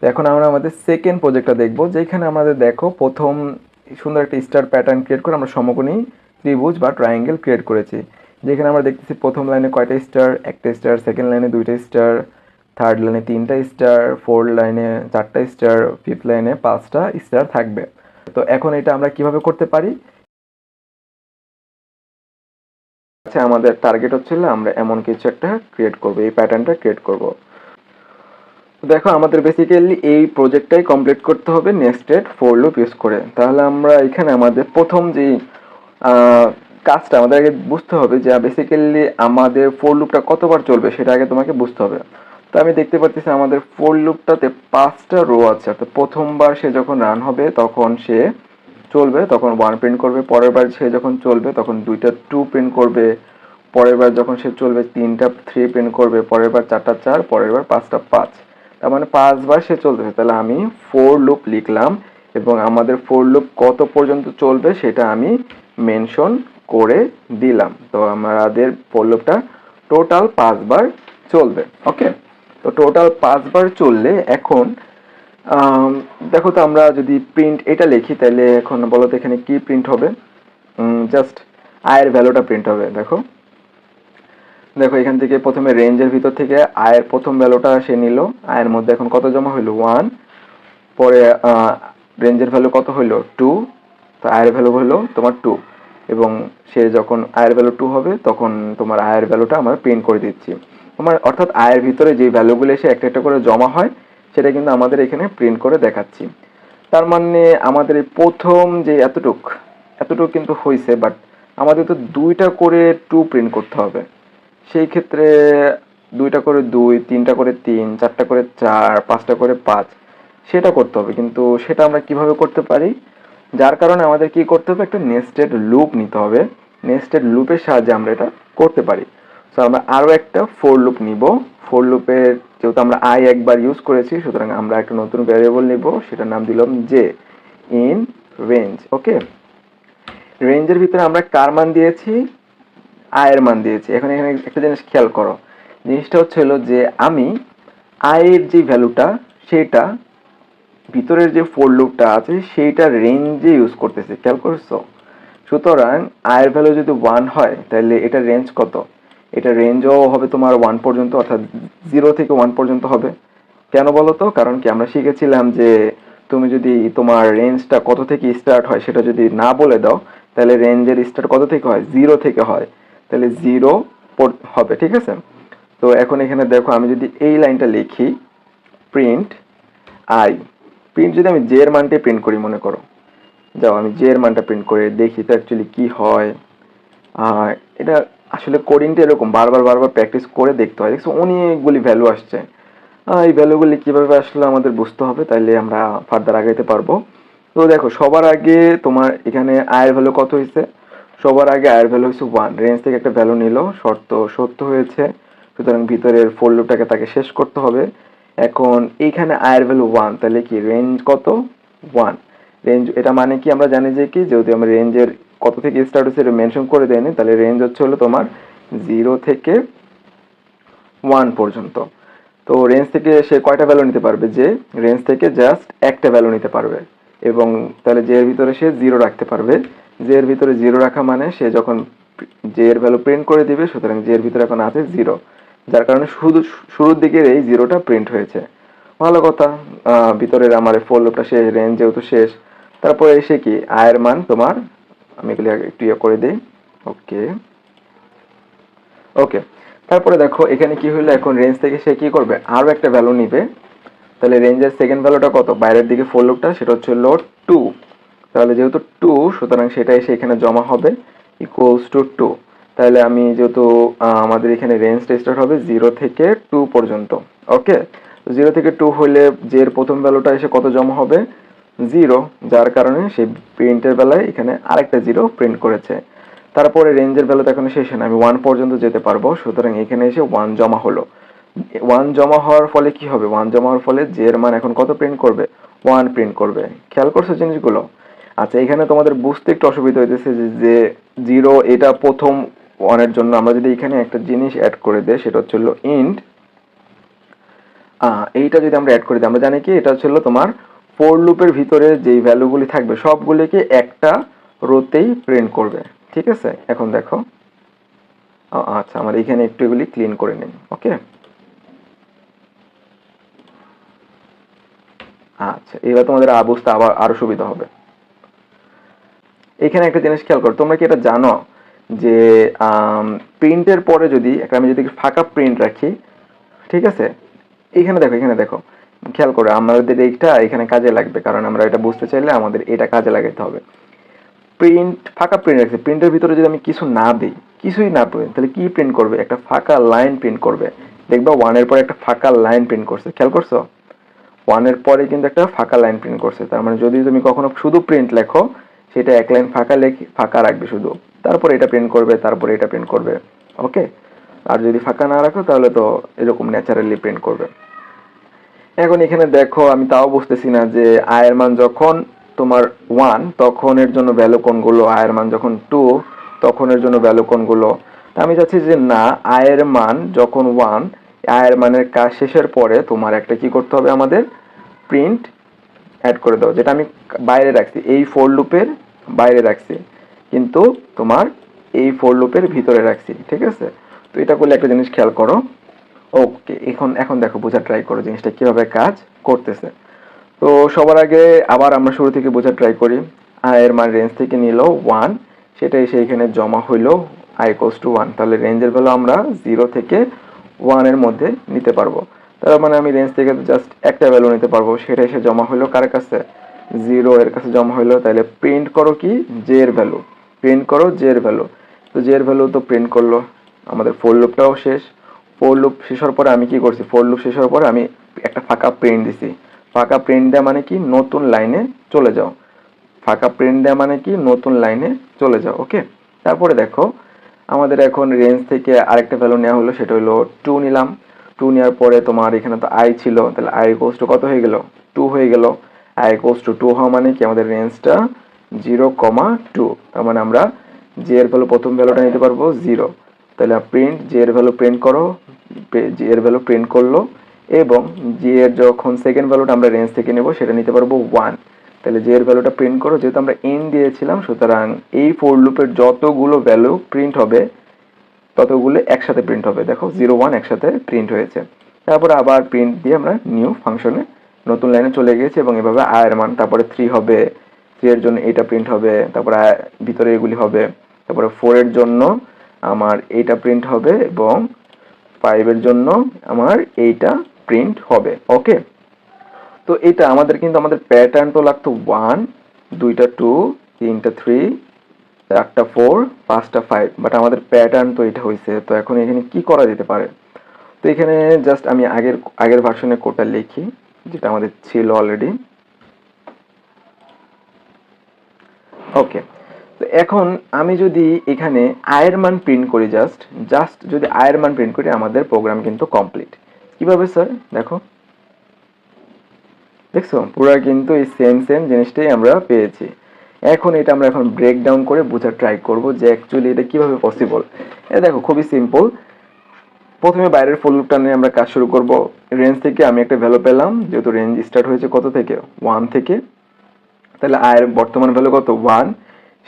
তো এখন আমরা আমাদের সেকেন্ড প্রজেক্টটা দেখব, যেখানে আমাদের দেখো প্রথম সুন্দর একটা স্টার প্যাটার্ন ক্রিয়েট করে আমরা সমকোণী ত্রিভুজ বা ট্রায়াঙ্গেল ক্রিয়েট করেছি। যেখানে আমরা দেখতেছি প্রথম লাইনে কয়টা স্টার একটা স্টার সেকেন্ড লাইনে দুইটা স্টার থার্ড লাইনে তিনটা স্টার ফোর্থ লাইনে চারটা স্টার ফিফথ লাইনে পাঁচটা স্টার থাকবে। তো এখন এটা আমরা কীভাবে করতে পারি? আচ্ছা আমাদের টার্গেট হচ্ছিল আমরা এমন কিছু একটা ক্রিয়েট করব, এই প্যাটার্নটা ক্রিয়েট করব। দেখো, আমাদের বেসিক্যালি এই প্রজেক্টটাই কমপ্লিট করতে হবে next nested for loop use করে। তাহলে আমরা এখানে আমাদের প্রথম যে কাজটা, আমাদের আগে বুঝতে হবে যে বেসিক্যালি আমাদের ফোর লুপটা কতবার চলবে সেটা আগে তোমাকে বুঝতে হবে। তো আমি দেখতে পাচ্ছি আমাদের ফোর লুপটাতে পাঁচটা রো আছে। অর্থাৎ প্রথমবার সে যখন রান হবে, তখন সে চলবে, তখন ওয়ান প্রিন্ট করবে, পরের বার সে যখন চলবে, তখন দুইটা টু প্রিন্ট করবে, পরের বার যখন সে চলবে, তিনটা থ্রি প্রিন্ট করবে, পরের বার চারটা চার, পরের বার পাঁচটা পাঁচ। তার মানে পাঁচবার সে চলতেছে তাহলে আমি ফোর লুপ লিখলাম এবং আমাদের ফোর লুপ কত পর্যন্ত চলবে সেটা আমি মেনশন করে দিলাম। তো আমাদের ফোর লুপটা টোটাল পাঁচবার চলবে। ওকে তো টোটাল পাঁচবার চললে এখন দেখো তো আমরা যদি প্রিন্ট এটা লিখি, তাহলে এখন বলো তো এখানে কি প্রিন্ট হবে? জাস্ট আয়ের ভ্যালুটা প্রিন্ট হবে, দেখো। দেখো, এখান থেকে প্রথমে রেঞ্জের ভিতর থেকে আয়ের প্রথম ভ্যালুটা সে নিল। আয়ের মধ্যে এখন কত জমা হইল? ওয়ান পরে রেঞ্জের ভ্যালু কত হইল? টু তো আয়ের ভ্যালু হলো তোমার টু এবং সে যখন আয়ের ভ্যালু টু হবে, তখন তোমার আয়ের ভ্যালুটা আমরা প্রিন্ট করে দিচ্ছি। তোমার, অর্থাৎ আয়ের ভিতরে যে ভ্যালুগুলো এসে একটা একটা করে জমা হয়, সেটা কিন্তু আমাদের এখানে প্রিন্ট করে দেখাচ্ছি। তার মানে আমাদের এই প্রথম যে এতটুক এতটুক কিন্তু হয়েছে বাট আমাদের তো দুইটা করে টু প্রিন্ট করতে হবে। সেই ক্ষেত্রে দুইটা করে দুই, তিনটা করে তিন, চারটা করে চার, পাঁচটা করে পাঁচ, সেটা করতে হবে। কিন্তু সেটা আমরা কীভাবে করতে পারি? যার কারণে আমাদের কি করতে হবে? একটা নেস্টেড লুপ নিতে হবে। নেস্টেড লুপের সাহায্যে আমরা এটা করতে পারি। সো আমরা আরও একটা ফোর লুপ নিব। ফোর লুপের যেহেতু আমরা আই একবার ইউজ করেছি, সুতরাং আমরা একটা নতুন ভ্যারিয়েবল নিব। সেটার নাম দিলাম যে ইন রেঞ্জ ওকে রেঞ্জের ভিতরে আমরা কার মান দিয়েছি? আয়ের মান দিয়েছি। এখন এখানে একটা জিনিস খেয়াল করো। জিনিসটা হচ্ছে হলো যে আমি আয়ের যে ভ্যালুটা, সেটা ভিতরের যে ফোর লুপটা আছে, সেইটা রেঞ্জে ইউজ করতেছে। খেয়াল করছ? সুতরাং আয়ের ভ্যালু যদি ওয়ান হয়, তাহলে এটা রেঞ্জ কত? এটা রেঞ্জও হবে তোমার ওয়ান পর্যন্ত, অর্থাৎ জিরো থেকে ওয়ান পর্যন্ত হবে। কেন বলো তো? কারণ কি আমরা শিখেছিলাম যে তুমি যদি তোমার রেঞ্জটা কত থেকে স্টার্ট হয়, সেটা যদি না বলে দাও, তাহলে রেঞ্জের স্টার্ট কত থেকে হয়? জিরো থেকে হয়। তাহলে জিরো হবে, ঠিক আছে? তো এখন এখানে দেখো, আমি যদি এই লাইনটা লিখি প্রিন্ট আই প্রিন্ট যদি আমি জের মানটাই প্রিন্ট করি, মনে করো। যাও, আমি জের মানটা প্রিন্ট করে দেখি তো অ্যাকচুয়ালি কি হয়। এটা আসলে কোডিংটা এরকম, বারবার বারবার প্র্যাকটিস করে দেখতে হয়। দেখছ, অনেকগুলি ভ্যালু আসছে। এই ভ্যালুগুলি কীভাবে আসলে আমাদের বুঝতে হবে, তাইলে আমরা ফার্দার আগাইতে পারব। তো দেখো, সবার আগে তোমার এখানে আয়ের ভ্যালু কত হয়েছে সবার আগে আয়ের ভ্যালু হচ্ছে ওয়ান রেঞ্জ থেকে একটা ভ্যালু নিল, শর্ত সত্য হয়েছে। সুতরাং ভিতরের ফোর তাকে শেষ করতে হবে। এখন এইখানে আয়ের ভ্যালু ওয়ান তাহলে কি রেঞ্জ কত? ওয়ান রেঞ্জ এটা মানে কি? আমরা জানি যে কি, যেহেতু আমরা রেঞ্জের কত থেকে স্টার্ট হচ্ছে এটা মেনশন করে দেয়নি, তাহলে রেঞ্জ হচ্ছে হলো তোমার জিরো থেকে ওয়ান পর্যন্ত। তো রেঞ্জ থেকে সে কয়টা ভ্যালু নিতে পারবে? যে রেঞ্জ থেকে জাস্ট একটা ভ্যালু নিতে পারবে। এবং তাহলে যে ভিতরে সে জিরো রাখতে পারবে। যে এর ভিতরে জিরো রাখা মানে সে যখন জে এর ভ্যালু প্রিন্ট করে দিবে, সুতরাং জে এর ভিতরে এখন আছে জিরো যার কারণে শুধু, শুরুর দিকের এই জিরোটা প্রিন্ট হয়েছে। ভালো কথা ভিতরের আমার ফোর লুপটা শেষ রেঞ্জ যেহেতু শেষ। তারপরে এসে কি আয়ের মান তোমার, আমি এগুলি একটু ইয়ে করে দিই। ওকে ওকে তারপরে দেখো, এখানে কি হলো, এখন রেঞ্জ থেকে সে কি করবে? আরও একটা ভ্যালু নিবে। তাহলে রেঞ্জের সেকেন্ড ভ্যালুটা কত? বাইরের দিকে ফোর লুপটা সেটা হচ্ছে হলো টু তাহলে যেহেতু টু সুতরাং সেটা এসে এখানে জমা হবে ইকুয়ালস টু টু তাহলে আমি যেহেতু আমাদের এখানে রেঞ্জটা স্টার্ট হবে জিরো থেকে টু পর্যন্ত ওকে জিরো থেকে টু হলে এর প্রথম ভ্যালুটা এসে কত জমা হবে? জিরো যার কারণে সেই প্রিন্টের বেলায় এখানে আরেকটা জিরো প্রিন্ট করেছে। তারপরে রেঞ্জের ভ্যালু তো এখনও শেষ হয় না আমি ওয়ান পর্যন্ত যেতে পারব, সুতরাং এখানে এসে ওয়ান জমা হলো। ওয়ান জমা হওয়ার ফলে কি হবে? ওয়ান জমা হওয়ার ফলে এর মান এখন কত প্রিন্ট করবে? ওয়ান প্রিন্ট করবে। খেয়াল করছ জিনিসগুলো? আচ্ছা এখানে তোমাদের বুঝতে একটু অসুবিধা হইতেছে যে- জিরো এটা প্রথম ওয়ানের জন্য। আমরা যদি এখানে একটা জিনিস অ্যাড করে দেয় সেটা হচ্ছে হলো ইন্ট এইটা যদি আমরা অ্যাড করে দিই, আমরা জানি কি? এটা ছিল তোমার ফোর লুপের ভিতরে যেই ভ্যালুগুলি থাকবে, সবগুলিকে একটা রোতেই প্রিন্ট করবে। ঠিক আছে? এখন দেখো। আচ্ছা আমার এখানে একটু এগুলি ক্লিন করে নিন ওকে আচ্ছা এবার তোমাদের বুঝতে আবার আরও সুবিধা হবে। এখানে একটা জিনিস খেয়াল করো, তোমরা কি এটা জানো যে প্রিন্টের পরে যদি, একটা আমি যদি ফাঁকা প্রিন্ট রাখি, ঠিক আছে? এখানে দেখো এখানে দেখো। খেয়াল করো, আমাদের এইটা এখানে কাজে লাগবে, কারণ আমরা এটা বুঝতে চাইলে আমাদের এটা কাজে লাগাতে হবে। প্রিন্ট ফাঁকা প্রিন্ট রাখছে প্রিন্টের ভিতরে যদি আমি কিছু না দিই, কিছুই না প্রিন্ট তাহলে কি প্রিন্ট করবে? একটা ফাঁকা লাইন প্রিন্ট করবে। দেখবা ওয়ানের পরে একটা ফাঁকা লাইন প্রিন্ট করছে, খেয়াল করছ? ওয়ানের পরে কিন্তু একটা ফাঁকা লাইন প্রিন্ট করছে, তার মানে যদি তুমি কখনো শুধু প্রিন্ট লেখো সেটা এক লাইন ফাঁকা লেখি, ফাঁকা রাখবে শুধু। তারপরে এটা প্রিন্ট করবে, তারপরে এটা প্রিন্ট করবে ওকে আর যদি ফাঁকা না রাখো, তাহলে তো এরকম ন্যাচারালি প্রিন্ট করবে। এখন এখানে দেখো, আমি তাও বুঝতেছি না যে আয়ের মান যখন তোমার ওয়ান তখন এর জন্য ভ্যালু কোনগুলো? আয়ের মান যখন টু তখন এর জন্য ভ্যালু কোনগুলো? তা আমি চাচ্ছি যে না, আয়ের মান যখন ওয়ান আয়ের মানের কাজ শেষের পরে তোমার একটা কি করতে হবে আমাদের? প্রিন্ট অ্যাড করে দাও। যেটা আমি বাইরে রাখছি, এই ফোর লুপের বাইরে রাখছি। কিন্তু তোমার এই ফোর লুপের ভিতরে রাখছি, ঠিক আছে? তো এটা করলে একটা জিনিস খেয়াল করো। ওকে এখন এখন দেখো, বোঝার ট্রাই করো জিনিসটা কীভাবে কাজ করতেছে। তো সবার আগে আবার আমরা শুরু থেকে বোঝার ট্রাই করি। আয়ের মান রেঞ্জ থেকে নিল ওয়ান সেটা এসে এখানে জমা হইল আই কোস টু ওয়ান তাহলে রেঞ্জের ভ্যালু আমরা জিরো থেকে ওয়ানের মধ্যে নিতে পারব। তার মানে আমি রেঞ্জ থেকে জাস্ট একটা ভ্যালু নিতে পারব সেটা এসে জমা হইল কার কাছে? জিরো এর কাছে জমা হইল তাহলে প্রিন্ট করো কি? জে এর ভ্যালু প্রিন্ট করো জে এর ভ্যালু তো জে এর ভ্যালু তো প্রিন্ট করল। আমাদের ফোর লুপটাও শেষ। ফোর লুপ শেষ হওয়ার পরে আমি কি করছি? ফোর লুপ শেষ হওয়ার পরে আমি একটা ফাঁকা প্রিন্ট দিছি। ফাঁকা প্রিন্ট দেওয়া মানে কি? নতুন লাইনে চলে যাও। ফাঁকা প্রিন্ট দেওয়া মানে কি? নতুন লাইনে চলে যাও ওকে তারপরে দেখো, আমাদের এখন রেঞ্জ থেকে আরেকটা ভ্যালু নেওয়া হলো, সেটা হলো টু নিলাম। টু নেওয়ার পরে তোমার এখানে তো আই ছিল, তাহলে আই কোস টু কত হয়ে গেল? টু হয়ে গেল। আই কোস টু টু হওয়া মানে কি? আমাদের রেঞ্জটা জিরো কমা টু তার মানে আমরা জে এর ভ্যালু প্রথম ভ্যালুটা নিতে পারব জিরো তাহলে প্রিন্ট জে এর ভ্যালু প্রিন্ট করো জে এর ভ্যালু প্রিন্ট করল, এবং জে এর যখন সেকেন্ড ভ্যালুটা আমরা রেঞ্জ থেকে নেব, সেটা নিতে পারব ওয়ান তাহলে জে এর ভ্যালুটা প্রিন্ট করো, যেহেতু আমরা এন দিয়েছিলাম, সুতরাং এই ফোর লুপের যতগুলো ভ্যালু প্রিন্ট হবে, ততগুলো একসাথে প্রিন্ট হবে। দেখো জিরো ওয়ান একসাথে প্রিন্ট হয়েছে। তারপরে আবার প্রিন্ট দিয়ে আমরা নিউ ফাংশনে নতুন লাইনে চলে গেছি এবং এভাবে আয়ের মান, তারপরে থ্রি হবে থ্রি এর জন্য এইটা প্রিন্ট হবে, তারপরে ভিতরে এগুলি হবে, তারপরে ফোর এর জন্য আমার এইটা প্রিন্ট হবে এবং ফাইভের জন্য আমার এইটা প্রিন্ট হবে ওকে তো এটা আমাদের কিন্তু আমাদের প্যাটার্ন তো লাগতো ওয়ান দুইটা টু তিনটা থ্রি চারটা ফোর পাঁচটা ফাইভ বাট আমাদের প্যাটার্ন তো এটা হয়েছে, তো এখন এখানে কি করা যেতে পারে? তো এখানে জাস্ট আমি আগের আগের ভার্সনে কোডটা লিখি। যেটা আমাদের ছিল অলরেডি ওকে তো এখন আমি যদি এখানে আয়ের মান প্রিন্ট করি জাস্ট জাস্ট যদি আয়ের মান প্রিন্ট করি, আমাদের প্রোগ্রাম কিন্তু কমপ্লিট কীভাবে স্যার দেখো। দেখছ? পুরো কিন্তু এই সেম সেম জিনিসটাই আমরা পেয়েছি। এখন এটা আমরা এখন ব্রেক ডাউন করে বোঝার ট্রাই করব যে অ্যাকচুয়ালি এটা কীভাবে পসিবল এটা দেখো, খুবই সিম্পল প্রথমে বাইরের ফুল লুপটা নিয়ে আমরা কাজ শুরু করব। রেঞ্জ থেকে আমি একটা ভ্যালু পেলাম, যেহেতু রেঞ্জ স্টার্ট হয়েছে কত থেকে? ওয়ান থেকে। তাহলে আয়ের বর্তমান ভ্যালু কত? ওয়ান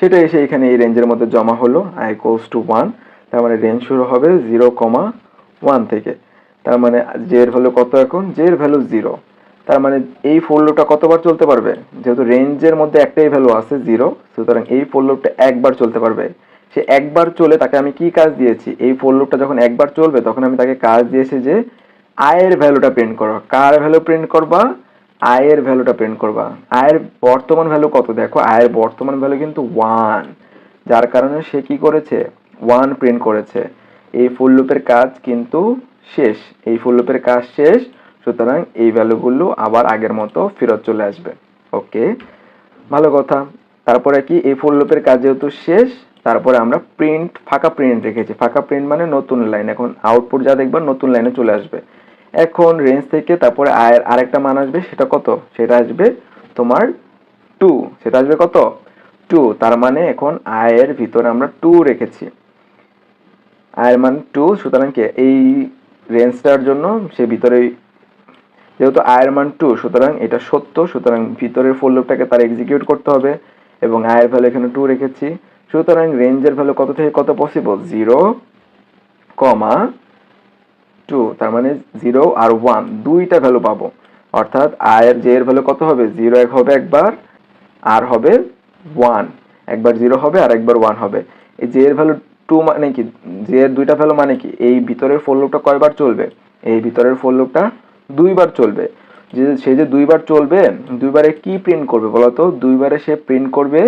সেটা এসে এখানে এই রেঞ্জের মধ্যে জমা হলো। আই কোস টু ওয়ান তার মানে রেঞ্জ শুরু হবে জিরো কমা ওয়ান থেকে। তার মানে জে এর ভ্যালু কত এখন? জে এর ভ্যালু জিরো তার মানে এই ফোর লুপটা কতবার চলতে পারবে? যেহেতু রেঞ্জের মধ্যে একটাই ভ্যালু আছে জিরো সুতরাং এই ফোর লুপটা একবার চলতে পারবে। সে একবার চলে তাকে আমি কি কাজ দিয়েছি? এই ফোর লুপটা যখন একবার চলবে, তখন আমি তাকে কাজ দিয়েছি যে আয়ের ভ্যালুটা প্রিন্ট করো। কার ভ্যালু প্রিন্ট করবা? আয়ের ভ্যালুটা প্রিন্ট করবা। আয়ের বর্তমান ভ্যালু কত? দেখো আয়ের বর্তমান ভ্যালু কিন্তু ওয়ান যার কারণে সে কি করেছে? ওয়ান প্রিন্ট করেছে। এই ফুল লুপের কাজ কিন্তু শেষ। এই ফুল লুপের কাজ শেষ। সুতরাং এই ভ্যালুগুলো আবার আগের মতো ফেরত চলে আসবে। ওকে ভালো কথা। তারপরে কি? এই ফুল লুপের কাজ যেহেতু শেষ তারপরে আমরা প্রিন্ট ফাঁকা প্রিন্ট রেখেছি। ফাঁকা প্রিন্ট মানে নতুন লাইন এখন আউটপুট যা দেখবা নতুন লাইনে চলে আসবে। এখন রেঞ্জ থেকে তারপরে আয়ের আরেকটা মান আসবে, সেটা কত? সেটা আসবে তোমার টু সেটা আসবে কত? টু তার মানে এখন আয়ের ভিতরে আমরা টু রেখেছি। আয়ের মান টু সুতরাং কি? এই রেঞ্জটার জন্য সে ভিতরে যেহেতু আয়ের মান টু সুতরাং এটা সত্য। সুতরাং ভিতরের ফোর তার এক্সিকিউট করতে হবে। এবং আয়ের ভ্যালু এখানে টু রেখেছি। সুতরাং রেঞ্জের ভ্যালু কত থেকে কত পসিবল জিরো কমা টু তার মানে জিরো আর ওয়ান দুইটা ভ্যালু পাবো। অর্থাৎ আয়ের জে এর ভ্যালু কত হবে? জিরো এক হবে একবার আর হবে ওয়ান একবার জিরো হবে আর একবার ওয়ান হবে। এই জে এর ভ্যালু টু মানে কি? জে এর দুইটা ভ্যালু মানে কি? এই ভিতরের ফোর লুপটা কয়বার চলবে? এই ভিতরের ফোর লুপটা দুইবার চলবে। যে সে যে দুইবার চলবে, দুইবারে কি প্রিন্ট করবে বলতো? দুইবারে সে প্রিন্ট করবে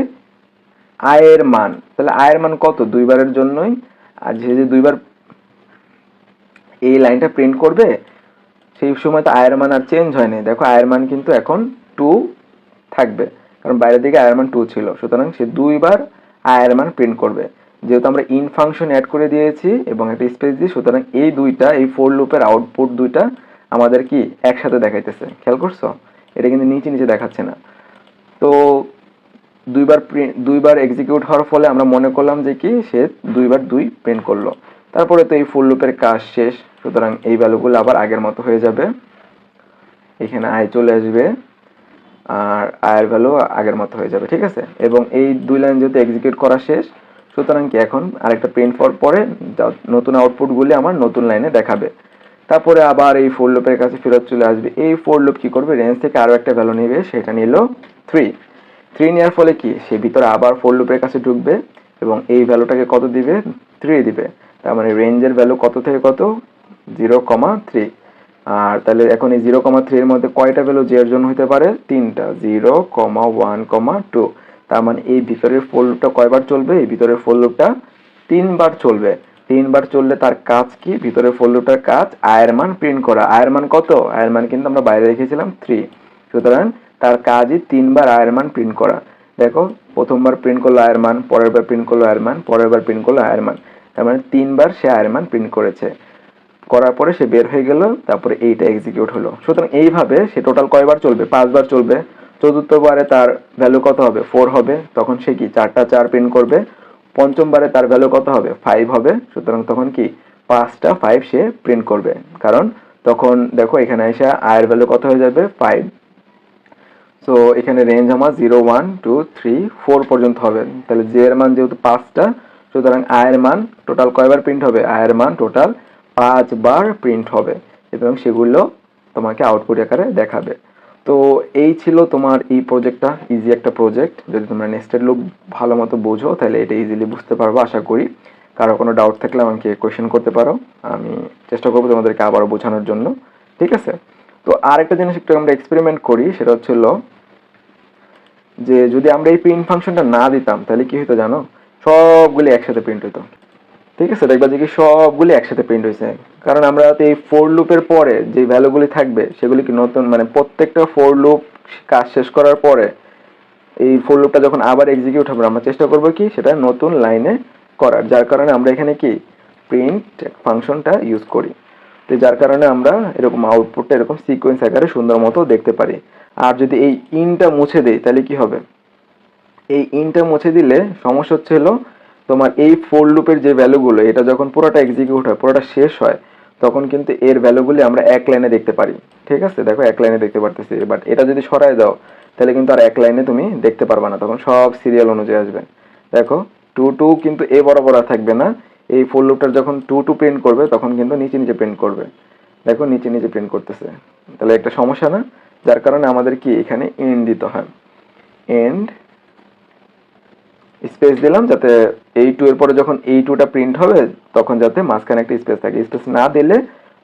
আয়ের মান। তাহলে আয়ের মান কত? দুইবারের জন্যই। আর যে যে দুইবার এই লাইনটা প্রিন্ট করবে, সেই সময় তো আয়ের মান আর চেঞ্জ হয়নি। দেখো আয়ের মান কিন্তু এখন টু থাকবে। কারণ বাইরের দিকে আয়ের মান টু ছিল। সুতরাং সে দুইবার আয়ের মান প্রিন্ট করবে। যেহেতু আমরা ইন ফাংশন অ্যাড করে দিয়েছি এবং একটা স্পেস দিই সুতরাং এই দুইটা, এই ফোর লুপের আউটপুট দুইটা আমাদের কি একসাথে দেখাইতেছে। খেয়াল করছ? এটা কিন্তু নিচে নিচে দেখাচ্ছে না। তো দুইবার প্রিন্ট দুইবার এক্সিকিউট হওয়ার ফলে আমরা মনে করলাম যে কি, সে দুইবার দুই প্রিন্ট করল। তারপরে তো এই ফুল লুপের কাজ শেষ, সুতরাং এই ভ্যালুগুলো আবার আগের মতো হয়ে যাবে। এখানে আয় চলে আসবে, আর আয়ের ভ্যালু আগের মতো হয়ে যাবে, ঠিক আছে? এবং এই দুই লাইন যেহেতু এক্সিকিউট করা শেষ, সুতরাং কি এখন আরেকটা প্রিন্ট পরে যা- নতুন আউটপুটগুলি আমার নতুন লাইনে দেখাবে। তারপরে আবার এই ফোর লুপের কাছে ফেরত চলে আসবে। এই ফোর লুপ কি করবে? রেঞ্জ থেকে আরও একটা ভ্যালু নেবে, সেটা নিল থ্রি থ্রি নেওয়ার ফলে কি? সে ভিতরে আবার ফোর লুপের কাছে ঢুকবে এবং এই ভ্যালুটাকে কত দিবে? থ্রি দিবে। তার মানে রেঞ্জের ভ্যালু কত থেকে কত? জিরো কমা থ্রি আর তাহলে এখন এই জিরো কমা থ্রি এর মধ্যে কয়টা ভ্যালু যে জন্য হতে পারে? তিনটা। Zero comma one comma two তার মানে এই ভিতরের ফোর লুপটা কয়বার চলবে? এই ভিতরের ফোর লুপটা তিনবার চলবে। তিনবার চললে তার কাজ কি? ভিতরের ফোর লুপটার কাজ আয়ের মান প্রিন্ট করা। আয়ের মান কত? আয়ের মান কিন্তু আমরা বাইরে রেখেছিলাম থ্রি সুতরাং তার কাজই তিনবার আয়ের মান প্রিন্ট করা। দেখো, প্রথমবার প্রিন্ট করল আয়ের মান পরের বার প্রিন্ট করল আয়ের মান পরের বার প্রিন্ট করল আয়ের মান তার মানে তিনবার সে আয়ের মান প্রিন্ট করেছে। করার পরে সে বের হয়ে গেল, তারপরে এইটা এক্সিকিউট হলো। সুতরাং এইভাবে সে টোটাল কয়বার চলবে? পাঁচবার চলবে। চতুর্থবারে তার ভ্যালু কত হবে? ফোর হবে। তখন সে কি চারটা চার প্রিন্ট করবে? পঞ্চমবারে তার ভ্যালু কত হবে? ফাইভ হবে। সুতরাং তখন কি পাঁচটা ফাইভ সে প্রিন্ট করবে। কারণ তখন দেখো এখানে এসে আয়ের ভ্যালু কত হয়ে যাবে? ফাইভ সো এখানে রেঞ্জ আমার zero one two three four পর্যন্ত হবে। তাহলে জে এর মান যেহেতু পাঁচটা, সুতরাং আয়ের মান টোটাল কয়বার প্রিন্ট হবে? আয়ের মান টোটাল পাঁচবার প্রিন্ট হবে। এবং সেগুলো তোমাকে আউটপুট আকারে দেখাবে। তো, এই ছিল তোমার এই প্রজেক্টটা ইজি একটা প্রজেক্ট যদি তোমরা নেক্সটের লুক ভালো মতো বোঝো, তাহলে এটা ইজিলি বুঝতে পারব, আশা করি। কারও কোনো ডাউট থাকলে আমাকে কোয়েশ্চেন করতে পারো। আমি চেষ্টা করব তোমাদেরকে আবারও বোঝানোর জন্য। ঠিক আছে? তো আরেকটা জিনিস একটু আমরা এক্সপেরিমেন্ট করি, সেটা হচ্ছিল যে যদি আমরা এই প্রিন্ট ফাংশনটা না দিতাম, তাহলে কি হতো জানো? সবগুলি একসাথে প্রিন্ট হতো ঠিক আছে? দেখবা যে কি সবগুলি একসাথে প্রিন্ট হয়েছে কারণ আমরা তো এই ফোর লুপের পরে যে ভ্যালুগুলি থাকবে, সেগুলি কি নতুন? মানে প্রত্যেকটা ফোর লুপ কাজ শেষ করার পরে এই ফোর লুপটা যখন আবার এক্সিকিউট হবে, আমরা চেষ্টা করব কি? সেটা নতুন লাইনে করার। যার কারণে আমরা এখানে কি? প্রিন্ট ফাংশনটা ইউজ করি। তো যার কারণে আমরা এরকম আউটপুটটা এরকম সিকোয়েন্স আকারে সুন্দর মতো দেখতে পারি। আর যদি এই ইনটা মুছে দেই, তাহলে কি হবে? এই ইনটা মুছে দিলে সমস্যা হচ্ছে হলো তোমার এই ফোর লুপের যে ভ্যালুগুলো এটা যখন পুরোটা এক্সিকিউট হয়, পুরোটা শেষ হয়, তখন কিন্তু এর ভ্যালুগুলি আমরা এক লাইনে দেখতে পারি। ঠিক আছে? দেখো, এক লাইনে দেখতে পারতেছি। বাট এটা যদি সরায় দাও, তাহলে কিন্তু আর এক লাইনে তুমি দেখতে পারবে না। তখন সব সিরিয়াল অনুযায়ী আসবে। দেখো টু টু কিন্তু এ বরাবর থাকবে না। এই ফোর লুপটার যখন টু টু প্রিন্ট করবে, তখন কিন্তু নিচে নিচে প্রিন্ট করবে। দেখো, নিচে নিচে প্রিন্ট করতেছে। তাহলে একটা সমস্যা না? যার কারণে আমাদের কি এখানে এন্ড দিতে হয়। এন্ড স্পেস দিলাম যাতে এই টু এর পরে যখন এই টুটা প্রিন্ট হবে, তখন যাতে মাঝখানে একটা স্পেস থাকে। স্পেস না দিলে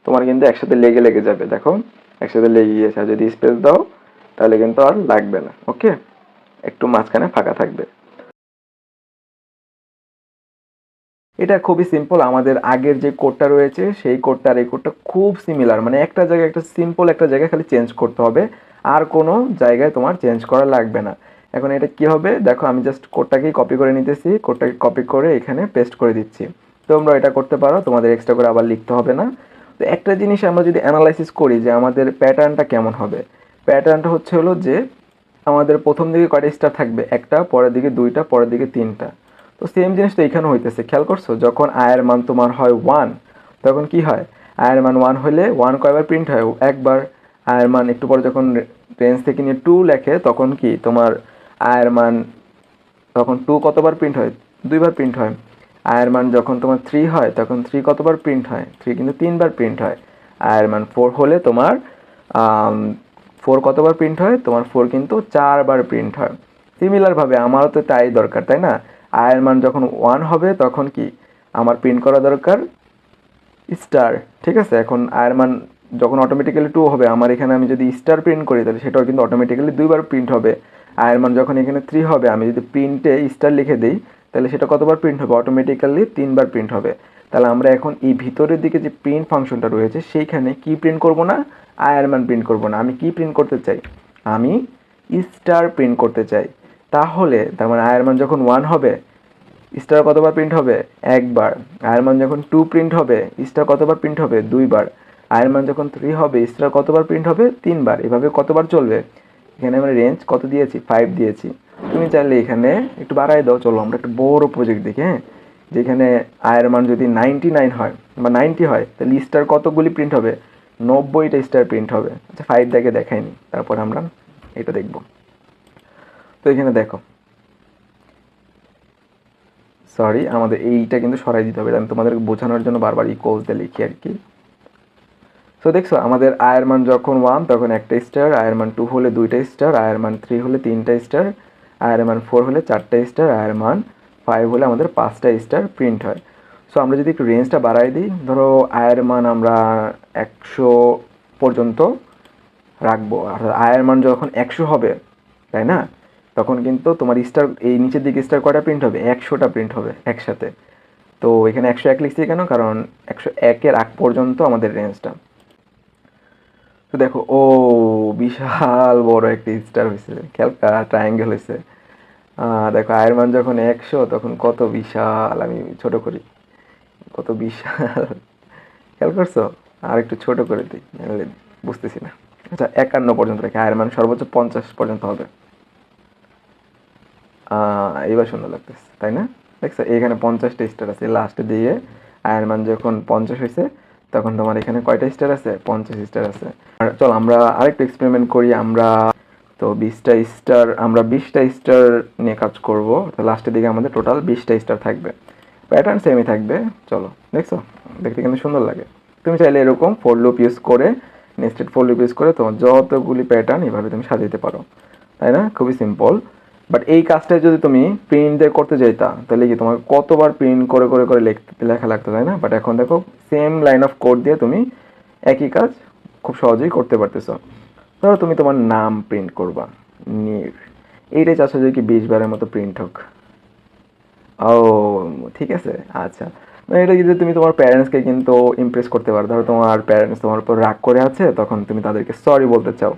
তোমার কিন্তু একসাথে লেগে লেগে যাবে। দেখো, একসাথে লেগে গিয়েছে যদি স্পেস দাও, তাহলে কিন্তু আর লাগবে না। ওকে একটু মাঝখানে ফাঁকা থাকবে। এটা খুবই সিম্পল আমাদের আগের যে কোডটা রয়েছে, সেই কোডটা আর এই কোডটা খুব সিমিলার মানে একটা জায়গায় একটা সিম্পল একটা জায়গায় খালি চেঞ্জ করতে হবে, আর কোনো জায়গায় তোমার চেঞ্জ করা লাগবে না। এখন এটা কি হবে? দেখো, আমি জাস্ট কোডটাকেই কপি করে নিতেছি কোডটাকে কপি করে এখানে পেস্ট করে দিচ্ছি। তোমরা এটা করতে পারো, তোমাদের এক্সট্রা করে আবার লিখতে হবে না। তো একটা জিনিস আমরা যদি অ্যানালাইসিস করি যে আমাদের প্যাটার্নটা কেমন হবে? প্যাটার্নটা হচ্ছে হলো যে, আমাদের প্রথম দিকে কয়টা স্টার থাকবে? একটা, পরের দিকে দুইটা, পরের দিকে তিনটা। তো সেম জিনিসটা তো এখানে হইতেছে। খেয়াল করছ? যখন আয়ের মান তোমার হয় ওয়ান তখন কি হয়? আয়ের মান ওয়ান হলে ওয়ান কয়বার প্রিন্ট হয়? একবার। আয়ের মান একটু পরে যখন রেঞ্জ থেকে নিয়ে টু লেখে, তখন কি তোমার আয়ের মান তখন টু কতবার প্রিন্ট হয়? দুইবার প্রিন্ট হয়। আয়ের মান যখন তোমার থ্রি হয়, তখন থ্রি কতবার প্রিন্ট হয়? থ্রি কিন্তু তিনবার প্রিন্ট হয়। আয়ের মান ফোর হলে তোমার ফোর কতবার প্রিন্ট হয়? তোমার ফোর কিন্তু চারবার প্রিন্ট হয়। সিমিলারভাবে আমারও তো তাই দরকার, তাই না? আয়ের মান যখন ওয়ান হবে, তখন কি আমার প্রিন্ট করা দরকার? স্টার ঠিক আছে? এখন আয়ের মান যখন অটোমেটিক্যালি টু হবে, আমার এখানে আমি যদি স্টার প্রিন্ট করি, তাহলে সেটাও কিন্তু অটোমেটিক্যালি দুইবার প্রিন্ট হবে। আয়ের মান যখন এখানে থ্রি হবে, আমি যদি প্রিন্টে স্টার লিখে দিই, তাহলে সেটা কতবার প্রিন্ট হবে? অটোমেটিক্যালি তিনবার প্রিন্ট হবে। তাহলে আমরা এখন এই ভিতরের দিকে যে প্রিন্ট ফাংশনটা রয়েছে, সেইখানে কি প্রিন্ট করব না? আয়ের মান প্রিন্ট করব না। আমি কি প্রিন্ট করতে চাই? আমি স্টার প্রিন্ট করতে চাই। তাহলে তার মানে আয়ের মান যখন ওয়ান হবে স্টার কতবার প্রিন্ট হবে? একবার। আয়ের মান যখন টু প্রিন্ট হবে স্টার কতবার প্রিন্ট হবে? দুইবার। আয়ের মান যখন থ্রি হবে স্টার কতবার প্রিন্ট হবে? তিনবার। এভাবে কতবার চলবে? এখানে আমরা রেঞ্জ কত দিয়েছি? ফাইভ দিয়েছি। তুমি চাইলে এখানে একটু বাড়াই দাও। চলো আমরা একটা বড় প্রজেক্ট দেখি হ্যাঁ? যেখানে আয়ের মান যদি নাইনটি নাইন হয়, বা নাইনটি হয়, তাহলে স্টার কতগুলি প্রিন্ট হবে? নব্বইটা স্টার প্রিন্ট হবে। আচ্ছা ফাইভ দেখে দেখাইনি। তারপর আমরা এটা দেখব। এখানে দেখো। সরি আমাদের এইটা কিন্তু সরাই দিতে হবে আমি তোমাদের বোঝানোর জন্য বারবার ইকোয়ালস দিয়ে লিখি আর কি। সো দেখছ, আমাদের আয়ের মান যখন ওয়ান তখন একটা স্টার আয়ের মান টু হলে দুইটা স্টার আয়ের মান থ্রি হলে তিনটা স্টার আয়ের মান ফোর হলে চারটা স্টার আয়ের মান ফাইভ হলে আমাদের পাঁচটা স্টার প্রিন্ট হয়। সো আমরা যদি একটু রেঞ্জটা বাড়াই দিই, ধরো আয়ের মান আমরা একশো পর্যন্ত রাখব। আর আয়ের মান যখন একশো হবে, তাই না? তখন কিন্তু তোমার স্টার এই নিচের দিকে স্টার কয়টা প্রিন্ট হবে? একশোটা প্রিন্ট হবে একসাথে। তো এখানে একশো এক লিখছি কেন? কারণ একশো একের আগ পর্যন্ত আমাদের রেঞ্জটা তো দেখো, ও বিশাল বড় একটা স্টার হয়েছে। খেলকা ট্রায়াঙ্গেল হয়েছে। দেখো আয়ের মান যখন একশো, তখন কত বিশাল, আমি ছোট করি। কত বিশাল। খেয়াল করছ? আর একটু ছোট করে দিই বুঝতেছি না। আচ্ছা একান্ন পর্যন্ত রেখে আয়ের মান সর্বোচ্চ পঞ্চাশ পর্যন্ত হবে। এবার সুন্দর লাগতেছে, তাই না? দেখছ এখানে পঞ্চাশটা স্টার আছে লাস্টে দিয়ে আয়ের মান যখন পঞ্চাশ হয়েছে, তখন তোমার এখানে কয়টা স্টার আছে? পঞ্চাশ স্টার আছে। আর চল, আমরা আরেকটু এক্সপেরিমেন্ট করি, আমরা তো বিশটা স্টার আমরা বিশটা স্টার নিয়ে কাজ করব। তো লাস্টের দিকে আমাদের টোটাল বিশটা স্টার থাকবে। প্যাটার্ন সেমই থাকবে, চলো, দেখছ? দেখতে কিন্তু সুন্দর লাগে। তুমি চাইলে এরকম ফোর লুপ ইউজ করে নেস্টেড ফোর লুপ ইউজ করে তোমার যতগুলি প্যাটার্ন এভাবে তুমি সাজাতে পারো। তাই না? খুবই সিম্পল বাট এই কাজটা যদি তুমি প্রিন্ট করতে যাইতা, তাহলে কি তোমাকে কতবার প্রিন্ট করে করে করে লিখতে লেখা লাগতো, তাই না? বাট এখন দেখো সেম লাইন অফ কোড দিয়ে তুমি একই কাজ খুব সহজেই করতে পারতেছো। ধরো তুমি তোমার নাম প্রিন্ট করবা, নির। এইটাই চাচ্ছ যে কি বিশ বারের মতো প্রিন্ট হোক। ও, ঠিক আছে আচ্ছা। মানে এটা যদি তুমি তোমার প্যারেন্টসকে কিন্তু ইমপ্রেস করতে পারো, ধরো তোমার প্যারেন্টস তোমার উপর রাগ করে আছে, তখন তুমি তাদেরকে সরি বলতে চাও।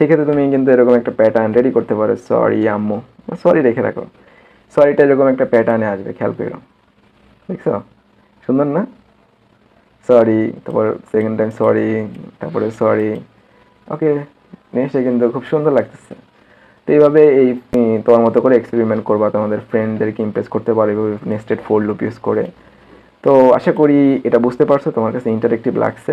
সেক্ষেত্রে তুমি কিন্তু এরকম একটা প্যাটার্ন রেডি করতে পারো। সরি আম্মু। সরি রেখে রাখো। সরিটা এরকম একটা প্যাটার্নে আসবে, খেয়াল করো। দেখছ? সুন্দর না? সরি তারপর সেকেন্ড টাইম সরি তারপরে সরি ওকে জিনিসটা কিন্তু খুব সুন্দর লাগতেছে। তো এইভাবে এই তোমার মতো করে এক্সপেরিমেন্ট করবা, তোমাদের ফ্রেন্ডদেরকে ইমপ্রেস করতে পারো, এইভাবে নেস্টেড ফোর লুপ ইউজ করে। তো আশা করি এটা বুঝতে পারছ, তোমার কাছে ইন্টারেক্টিভ লাগছে।